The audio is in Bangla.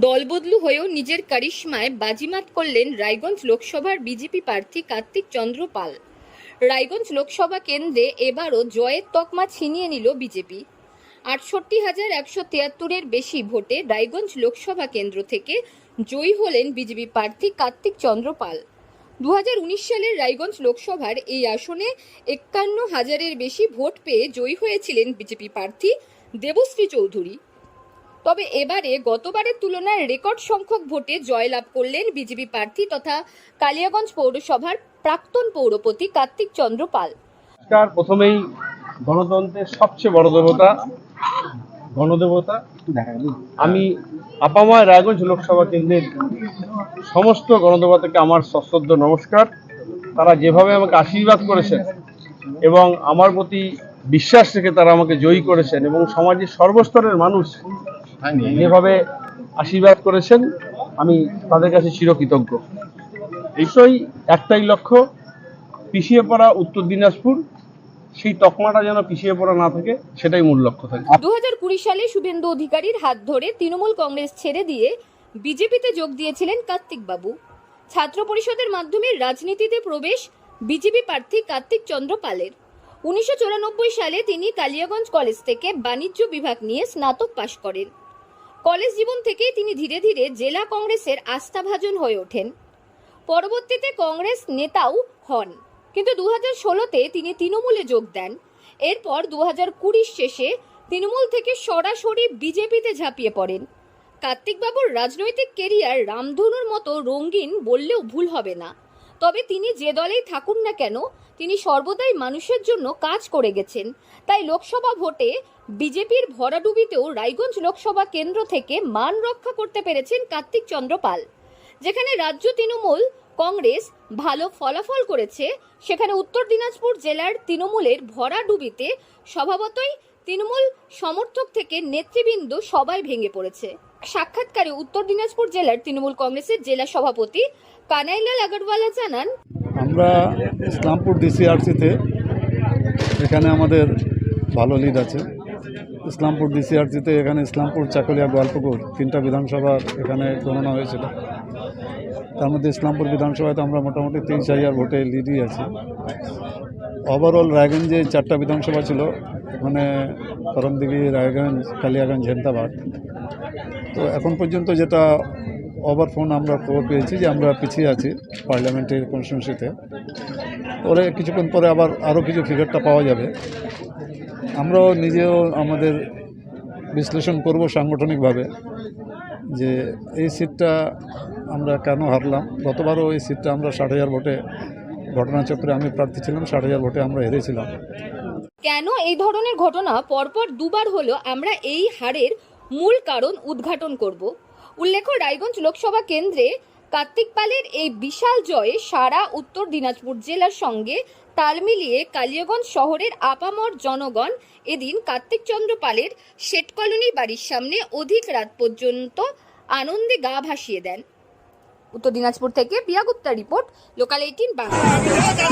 দলবদলু হয়েও নিজের কারিশ্মায় বাজিমাত করলেন রায়গঞ্জ লোকসভার বিজেপি প্রার্থী কার্তিক চন্দ্র পাল। রায়গঞ্জ লোকসভা কেন্দ্রে এবারও জয়ের তকমা ছিনিয়ে নিল বিজেপি। আটষট্টি হাজার একশো তিয়াত্তরের বেশি ভোটে রায়গঞ্জ লোকসভা কেন্দ্র থেকে জয়ী হলেন বিজেপি প্রার্থী কার্তিক চন্দ্র পাল। দু হাজার উনিশ সালের রায়গঞ্জ লোকসভার এই আসনে একান্ন হাজারের বেশি ভোট পেয়ে জয়ী হয়েছিলেন বিজেপি প্রার্থী দেবশ্রী চৌধুরী। তবে এবারে গতবারের তুলনায় রেকর্ড সংখ্যক ভোটে জয়লাভ করলেন বিজেপি প্রার্থী তথা কালিয়াগঞ্জ পৌরসভার প্রাক্তন পৌরপতি কার্তিক চন্দ্র পাল। প্রথমেই গণতন্ত্রের সবচেয়ে বড় দেবতা, গণদেবতা। আমি আপামায় রায়গঞ্জ লোকসভা কেন্দ্রের সমস্ত গণদেবতাকে আমার সশ্রদ্ধ নমস্কার। তারা যেভাবে আমাকে আশীর্বাদ করেছেন এবং আমার প্রতি বিশ্বাস রেখে তারা আমাকে জয়ী করেছেন এবং সমাজের সর্বস্তরের মানুষ যেভাবে আশীর্বাদ করেছেন আমি তাদের কাছে চিরকৃতজ্ঞ। নিশ্চয়ই একটাই লক্ষ্য পিছিয়ে পড়া উত্তর দিনাজপুর। সেই তকমাটা যেন পিছিয়ে পড়া না থাকে সেটাই মূল লক্ষ্য থাকে। দু হাজার কুড়ি সালে শুভেন্দু অধিকারীর হাত ধরে তৃণমূল কংগ্রেস ছেড়ে দিয়ে বিজেপিতে যোগ দিয়েছিলেন কার্তিক বাবু ছাত্র পরিষদের মাধ্যমে রাজনীতিতে প্রবেশ বিজেপি প্রার্থী কার্তিক চন্দ্র পালের। উনিশশো চুরানব্বই সালে তিনি কালিয়াগঞ্জ কলেজ থেকে বাণিজ্য বিভাগ নিয়ে স্নাতক পাশ করেন। কলেজ জীবন থেকেই তিনি ধীরে ধীরে জেলা কংগ্রেসের আস্থাভাজন হয়ে ওঠেন। পরবর্তীতে কংগ্রেস নেতাও হন। কিন্তু দু হাজার ষোলোতে তিনি তৃণমূলে যোগ দেন। এরপর দু হাজার কুড়ির শেষে তৃণমূল থেকে সরাসরি বিজেপিতে ঝাঁপিয়ে পড়েন। কার্তিকবাবুর রাজনৈতিক কেরিয়ার রামধনুর মতো রঙিন বললেও ভুল হবে না। তবে তিনি যে দলেই থাকুন না কেন, তিনি সর্বদাই মানুষের জন্য কাজ করে গেছেন। তাই লোকসভা ভোটে বিজেপির ভরাডুবিতেও রায়গঞ্জ লোকসভা কেন্দ্র থেকে মান রক্ষা করতে পেরেছেন কার্তিক চন্দ্র পাল। যেখানে রাজ্য তৃণমূল, কংগ্রেস ভালো ফলাফল করেছে, সেখানে উত্তর দিনাজপুর জেলার তৃণমূলের ভরাডুবিতে স্বভাবতই তৃণমূল সমর্থক থেকে নেতৃবৃন্দ সবাই ভেঙে পড়েছে। সাক্ষাৎকারে উত্তর দিনাজপুর জেলার তৃণমূল কংগ্রেসের জেলা সভাপতি কানাইলাল আগরওয়ালা জানান, আমরা ইসলামপুর ডিসিআরসিতে এখানে আমাদের ভালো লিড আছে। ইসলামপুর ডিসিআরসিতে এখানে ইসলামপুর চাকলিয়া গোয়ালপুকুর, তিনটা বিধানসভার এখানে গণনা হয়েছিল। তার মধ্যে ইসলামপুর বিধানসভায় তো আমরা মোটামুটি তেইশ হাজার ভোটে লিডই আছি। ওভারঅল রায়গঞ্জে চারটা বিধানসভা ছিল মানে করমদিঘি রায়গঞ্জ, কালিয়াগঞ্জ হেন্দাবাদ তো এখন পর্যন্ত যেটা ওভার ফোন আমরা খবর পেয়েছি যে আমরা পিছিয়ে আছি পার্লামেন্টের কনস্টিটিউন্সিতে পরে কিছুক্ষণ পরে আবার আরও কিছু ফিগারটা পাওয়া যাবে। আমরাও নিজেও আমাদের বিশ্লেষণ করব সাংগঠনিকভাবে যে এই সিটটা আমরা কেন হারলাম? গতবারও এই সিটটা আমরা ষাট হাজার ভোটে ঘটনাচক্রে আমি প্রার্থী ছিলাম, ষাট হাজার ভোটে আমরা হেরেছিলাম। কেন এই ধরনের ঘটনা পরপর দুবার হলো আমরা এই হারের মূল কারণ উদ্ঘাটন করব? উল্লেখ্য, রায়গঞ্জ লোকসভা কেন্দ্রে কার্তিক পালের এই বিশাল জয়ে সারা উত্তর দিনাজপুর জেলার সঙ্গে তাল মিলিয়ে কালিয়াগঞ্জ শহরের আপামর জনগণ এদিন কার্তিক চন্দ্র পালের শেট কলোনি বাড়ির সামনে অধিক রাত পর্যন্ত আনন্দে গা ভাসিয়ে দেন। উত্তর দিনাজপুর থেকে Piya Gupta report, local eighteen Bangla.